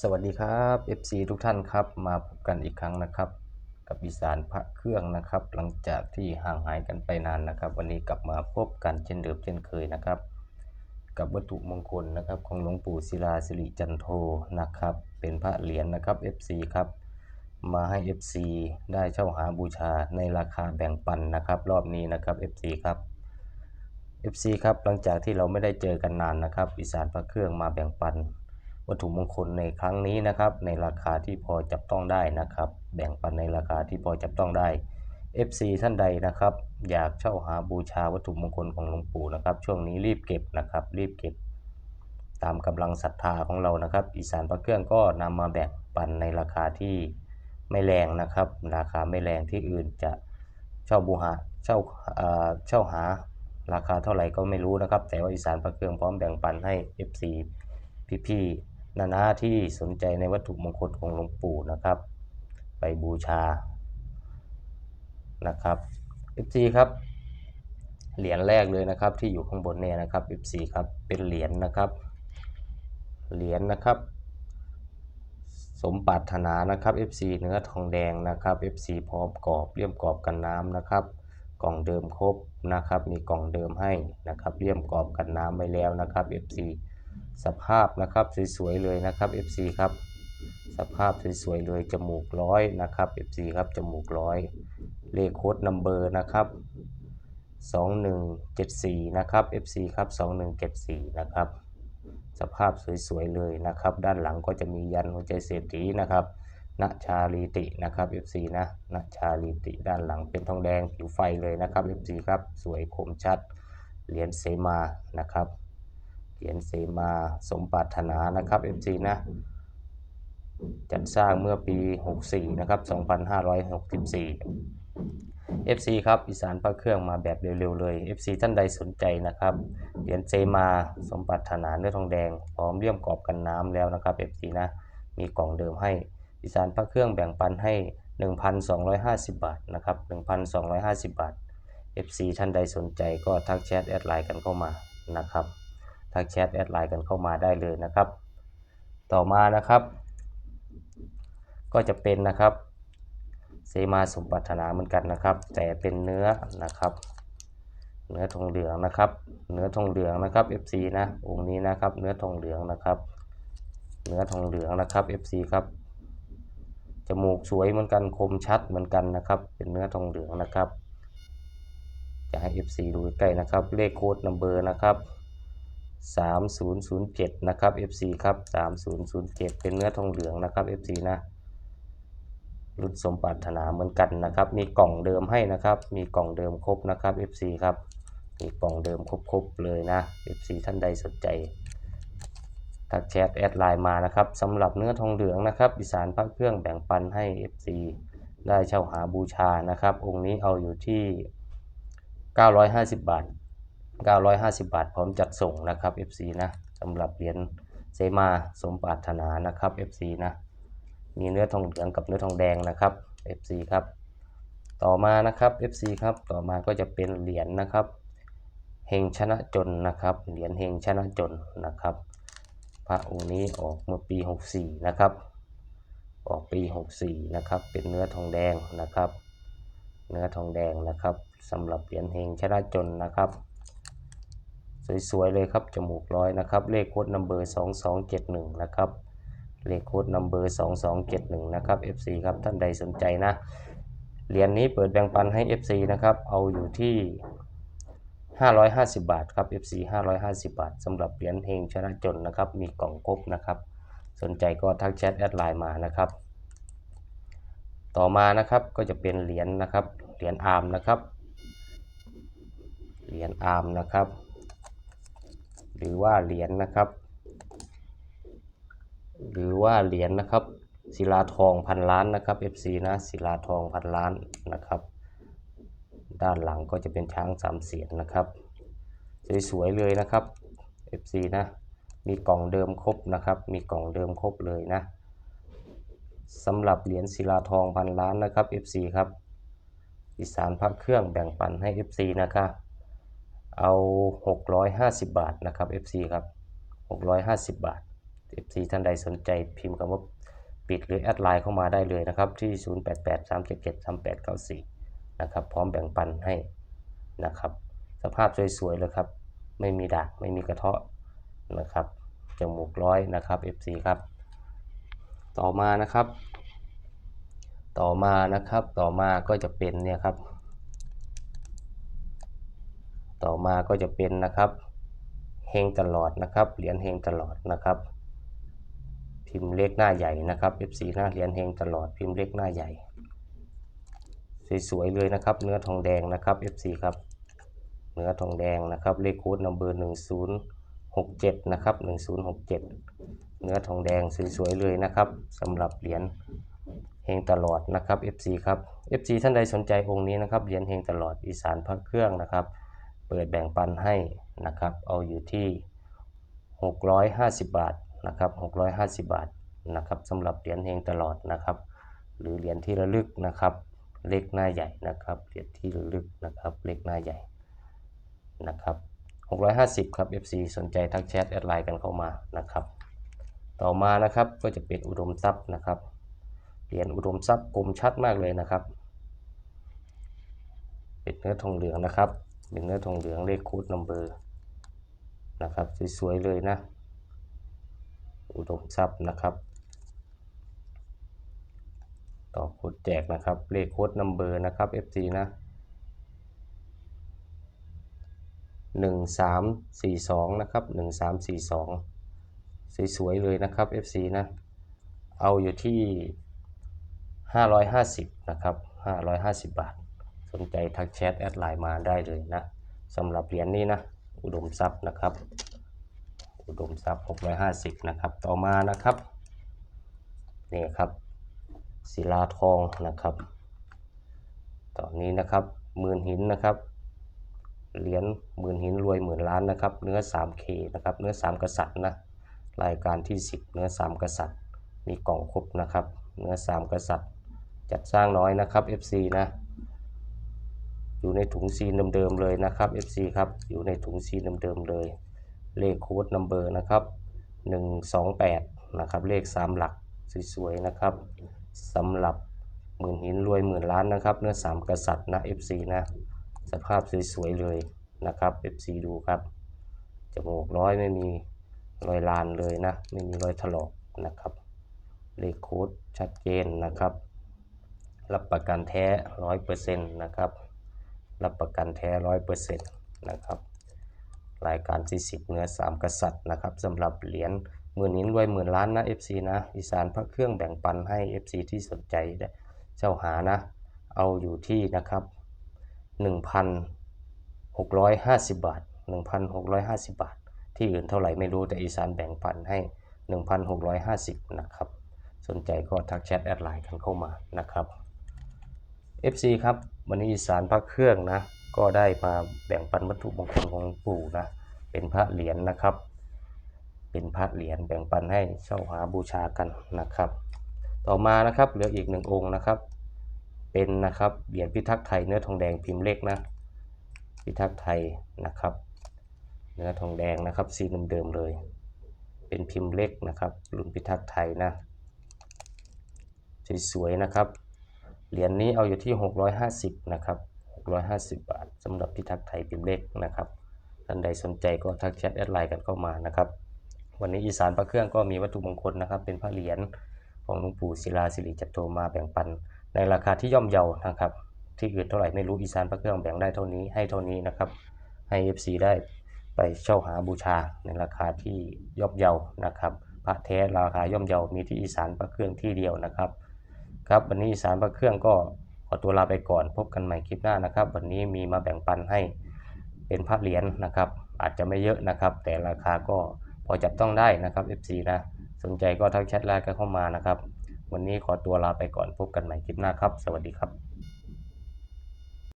สวัสดีครับ FC ทุกท่านครับ มาพบกันอีกครั้งนะครับ กับอีสานพระเครื่องนะครับ หลังจากที่ห่างหายกันไปนานนะครับ วันนี้กลับมาพบกันเช่นเดิมเช่นเคยนะครับ กับวัตถุมงคลนะครับ ของหลวงปู่ศิลาสิริจันโทนะครับ เป็นพระเหรียญนะครับ FC ครับมาให้ FC ได้เช่าหาบูชาในราคาแบ่งปันนะครับ รอบนี้นะครับ FC ครับ FC ครับหลังจากที่เราไม่ได้เจอกันนานนะครับอีสานพระเครื่องมาแบ่งปัน วัตถุมงคลในครั้งนี้นะครับ ในราคาที่พอจับต้องได้นะครับ แบ่งปันในราคาที่พอจับต้องได้ FC ท่านใดนะครับ อยากเช่าหาบูชาวัตถุมงคลของหลวงปู่นะครับ ช่วงนี้รีบเก็บนะครับ รีบเก็บ ตามกำลังศรัทธาของเรานะครับ อีสานพระเครื่องก็นำมาแบ่งปันในราคาที่ไม่แรงนะครับ ราคาไม่แรงที่อื่นจะเช่าบูหาเช่าเอ่อเช่าหาราคาเท่าไหร่ก็ไม่รู้นะครับ แต่ว่าอีสานพระเครื่องพร้อมแบ่งปันให้ FC พี่ๆ นานาที่สนใจในวัตถุมงคลของหลวงปู่นะครับ ไปบูชานะครับ FC ครับเหรียญแรกเลยนะครับที่อยู่ข้างบนเนี่ยนะครับ FC ครับเป็นเหรียญนะครับ เหรียญนะครับ สมปรารถนานะครับ FC เนื้อทองแดงนะครับ FC พร้อมกรอบเลี่ยมกรอบกันน้ำนะครับ กล่องเดิมครบนะครับ มีกล่องเดิมให้นะครับเลี่ยมกรอบกันน้ำไว้แล้วนะครับ FC สภาพนะครับสวยๆเลยนะครับ FC ครับสภาพสวยๆเลยจมูกร้อยนะครับ FC ครับจมูกร้อยเลขโค้ดนัมเบอร์นะครับ2174นะครับ FC ครับ2174นะครับสภาพสวยๆเลยนะครับ ด้านหลังก็จะมียันหัวใจเศรษฐีนะครับณชาลีตินะครับ FC นะณชาลีติด้านหลังเป็นทองแดงผิวไฟเลยนะครับ FC ครับสวยคมชัดเหรียญเสมานะครับ เหรียญเสมาสมปรารถนานะครับ FC นะจัดสร้างเมื่อปี 64 นะครับ 2564 FC ครับอีสานพระเครื่องมาแบบเร็วๆเลย FC ท่านใดสนใจนะครับ เหรียญเซมาสมปรารถนาเนื้อทองแดง พร้อมเลี่ยมกรอบกันน้ำแล้วนะครับ FC นะ มีกล่องเดิมให้อีสานพระเครื่องแบ่งปันให้ 1,250 บาทนะครับ 1,250 บาท FC ท่านใดสนใจก็ทักแชทแอดไลน์กันเข้ามานะครับ ทักแชทแอดไลน์กันเข้ามาได้เลยนะครับ ต่อมานะครับ ก็จะเป็นนะครับเซมาสมปรารถนาเหมือนกันนะครับ แต่เป็นเนื้อนะครับ เนื้อทองเหลืองนะครับ เนื้อทองเหลืองนะครับ FC นะองค์นี้นะครับ เนื้อทองเหลืองนะครับ เนื้อทองเหลืองนะครับ FC ครับจมูกสวยเหมือนกันคมชัดเหมือนกันนะครับ เป็นเนื้อทองเหลืองนะครับจะให้ FC ดูใกล้นะครับ เลขโค้ดนัมเบอร์นะครับ 3007 นะครับ FC ครับ 3007 เป็นเนื้อทองเหลืองนะครับ FC นะรุ่นสมปรารถนาเหมือนกันนะครับ มีกล่องเดิมให้นะครับ มีกล่องเดิมครบนะครับ FC ครับมีกล่องเดิมครบๆเลยนะ FC ท่านใดสนใจทักแชทแอดไลน์มานะครับสำหรับเนื้อทองเหลืองนะครับอีสานพระเครื่องแบ่งปันให้ FC ได้เช่าหาบูชานะครับ องค์นี้เอาอยู่ที่ 950 บาท 950 บาท พร้อมจัดส่งนะครับ FC นะสำหรับเหรียญเซมาสมปรารถนานะครับ FC นะมีเนื้อทองเหลืองกับเนื้อทองแดงนะครับ FC ครับ ต่อมานะครับ FC ครับ ต่อมาก็จะเป็นเหรียญนะครับเฮงชนะจนนะครับเหรียญเฮงชนะจนนะครับ พระองค์นี้ออกเมื่อปี 64 นะครับ ออกปี 64 นะครับ เป็นเนื้อทองแดงนะครับ เนื้อทองแดงนะครับสำหรับเหรียญเฮงชนะจนนะครับ สวยๆเลยครับจมูกร้อยนะครับ เลขโค้ดนัมเบอร์2271 นะครับ เลขโค้ดนัมเบอร์2271 นะครับ FC ครับท่านใดสนใจนะ เหรียญนี้เปิดแบ่งปันให้ FC นะครับ เอาอยู่ที่ 550 บาทครับ FC 550 บาทสำหรับเหรียญเฮงชนะจนนะครับ มีกล่องครบนะครับ สนใจก็ทักแชทแอดไลน์มานะครับ ต่อมานะครับก็จะเป็นเหรียญนะครับ เหรียญอาร์มนะครับ เหรียญอาร์มนะครับ หรือว่าเหรียญนะครับ หรือว่าเหรียญนะครับศิลาทองพันล้านนะครับ FC นะศิลาทองพันล้านนะครับ ด้านหลังก็จะเป็นช้างสามเสียนนะครับสวยๆเลยนะครับ FC นะมีกล่องเดิมครบนะครับ มีกล่องเดิมครบเลยนะสำหรับเหรียญศิลาทองพันล้านนะครับ FC ครับอีสานพระเครื่องแบ่งปันให้ FC นะครับ เอา 650 บาทนะครับ FC ครับ 650 บาท FC ท่านใดสนใจพิมพ์คำว่าปิดหรือแอดไลน์เข้ามาได้เลยนะครับ ที่ 0883773894 นะครับ พร้อมแบ่งปันให้นะครับ สภาพสวยๆเลยครับ ไม่มีดากไม่มีกระเทาะนะครับจมูกร้อยนะครับ FC ครับ ต่อมานะครับ ต่อมานะครับต่อมาก็จะเป็นเนี่ยครับ ต่อมาก็จะเป็นนะครับเฮงตลอดนะครับเหรียญเฮงตลอดนะครับ พิมพ์เลขหน้าใหญ่นะครับ FC หน้าเหรียญเฮงตลอดพิมพ์เลขหน้าใหญ่ สวยๆเลยนะครับ เนื้อทองแดงนะครับ FC ครับเนื้อทองแดงนะครับเลขโค้ดนัมเบอร์1067นะครับ1067 เนื้อทองแดงสวยๆเลยนะครับสำหรับเหรียญเฮงตลอดนะครับ FC ครับ FC ท่านใดสนใจองค์นี้นะครับเหรียญเฮงตลอดอีสานพระเครื่องนะครับ เปิดแบ่งปันให้นะครับ เอาอยู่ที่ 650 บาทนะครับ650 บาทนะครับสำหรับเหรียญเฮงตลอดนะครับ หรือเหรียญที่ระลึกนะครับ เลขหน้าใหญ่นะครับเหรียญที่ระลึกนะครับเลขหน้าใหญ่นะครับ650 ครับ FC สนใจทักแชทแอดไลน์กันเข้ามานะครับ ต่อมานะครับก็จะเป็นอุดมทรัพย์นะครับเหรียญอุดมทรัพย์กลมชัดมากเลยนะครับ เป็นเนื้อทองเหลืองนะครับ เป็นเนื้อทองเหลืองเลขคูดนัมเบอร์นะครับ สวยๆเลยนะ อุดมทรัพย์นะครับ ต่อโคดแจกนะครับ เลขโค้ดนัมเบอร์นะครับ FC นะหนึ่งสามสี่สองนะครับหนึ่งสามสี่สองสวยๆเลยนะครับ FC นะ เอาอยู่ที่ห้าร้อยห้าสิบนะครับห้าร้อยห้าสิบบาท นใจทักแชทแอดไลน์มาได้เลยนะสำหรับเหรียญนี้นะ อุดมทรัพย์นะครับ อุดมทรัพย์ 650 นะครับ ต่อมานะครับนี่ครับศิลาทองนะครับ ตอนนี้นะครับหมื่นหินนะครับเหรียญหมื่นหินรวยหมื่นล้านนะครับ เนื้อ 3K นะครับ เนื้อ 3 กษัตริย์นะรายการที่ 10 เนื้อ 3 กษัตริย์ มีกล่องครบนะครับ เนื้อ 3 กษัตริย์ จัดสร้างน้อยนะครับ FC นะ อยู่ในถุงซีนเดิมๆเลยนะครับ FC ครับอยู่ในถุงซีนเดิมๆเลย เลขโค้ดนัมเบอร์นะครับ 128 นะครับ เลข 3 หลักสวยๆนะครับสำหรับหมื่นหินรวยหมื่นล้านนะครับเนื้อ3กษัตริย์นะ FC นะสภาพสวยๆเลยนะครับ FC ดูครับจมูกร้อยไม่มีรอยลานเลยนะ ไม่มีรอยถลอกนะครับเลขโค้ดชัดเจนนะครับ รับประกันแท้ร้อยเปอร์เซ็นต์นะครับ รับประกันแท้ร้อยเปอร์เซ็นต์นะครับรายการที่10เนื้อ3กษัตริย์นะครับสำหรับเหรียญหมื่นนิ้นรวยหมื่นล้านนะ FC นะอีสานพระเครื่องแบ่งปันให้ FC ที่สนใจได้เจ้าหานะ เอาอยู่ที่นะครับ 1,650 บาท 1,650 บาท ที่อื่นเท่าไหร่ไม่รู้แต่อีสานแบ่งปันให้ 1,650 นะครับ สนใจก็ทักแชทแอดไลน์กันเข้ามานะครับ FC ครับวันนี้อีสานพระเครื่องนะ ก็ได้มาแบ่งปันวัตถุมงคลของปู่นะ เป็นพระเหรียญนะครับ เป็นพระเหรียญแบ่งปันให้เช่าหาบูชากันนะครับ ต่อมานะครับเหลืออีกหนึ่งองค์นะครับ เป็นนะครับเหรียญพิทักษ์ไทยเนื้อทองแดงพิมพ์เล็กนะ พิทักษ์ไทยนะครับ เนื้อทองแดงนะครับสีเดิมๆเลย เป็นพิมพ์เล็กนะครับรุ่นพิทักษ์ไทยนะสวยๆนะครับ เหรียญนี้เอาอยู่ที่ 650 นะครับ 650 บาทสำหรับพิทักษ์ไทยพิมพ์เล็กนะครับท่านใดสนใจก็ทักแชทแอดไลน์กันเข้ามานะครับ วันนี้อีสานพระเครื่องก็มีวัตถุมงคลนะครับ เป็นพระเหรียญของหลวงปู่ศิลาสิริจัตโตมาแบ่งปัน ในราคาที่ย่อมเยานะครับ ที่อื่นเท่าไหร่ไม่รู้อีสานพระเครื่องแบ่งได้เท่านี้ให้เท่านี้นะครับ ให้ FC ได้ไปเช่าหาบูชาในราคาที่ย่อมเยานะครับ พระแท้ราคาย่อมเยามีที่อีสานพระเครื่องที่เดียวนะครับ ครับวันนี้สารพระเครื่องก็ขอตัวลาไปก่อน พบกันใหม่คลิปหน้านะครับ วันนี้มีมาแบ่งปันให้เป็นพระเหรียญนะครับ อาจจะไม่เยอะนะครับ แต่ราคาก็พอจับต้องได้นะครับ FC นะสนใจก็ทักแชทไลน์กันเข้ามานะครับ วันนี้ขอตัวลาไปก่อนพบกันใหม่คลิปหน้าครับ สวัสดีครับ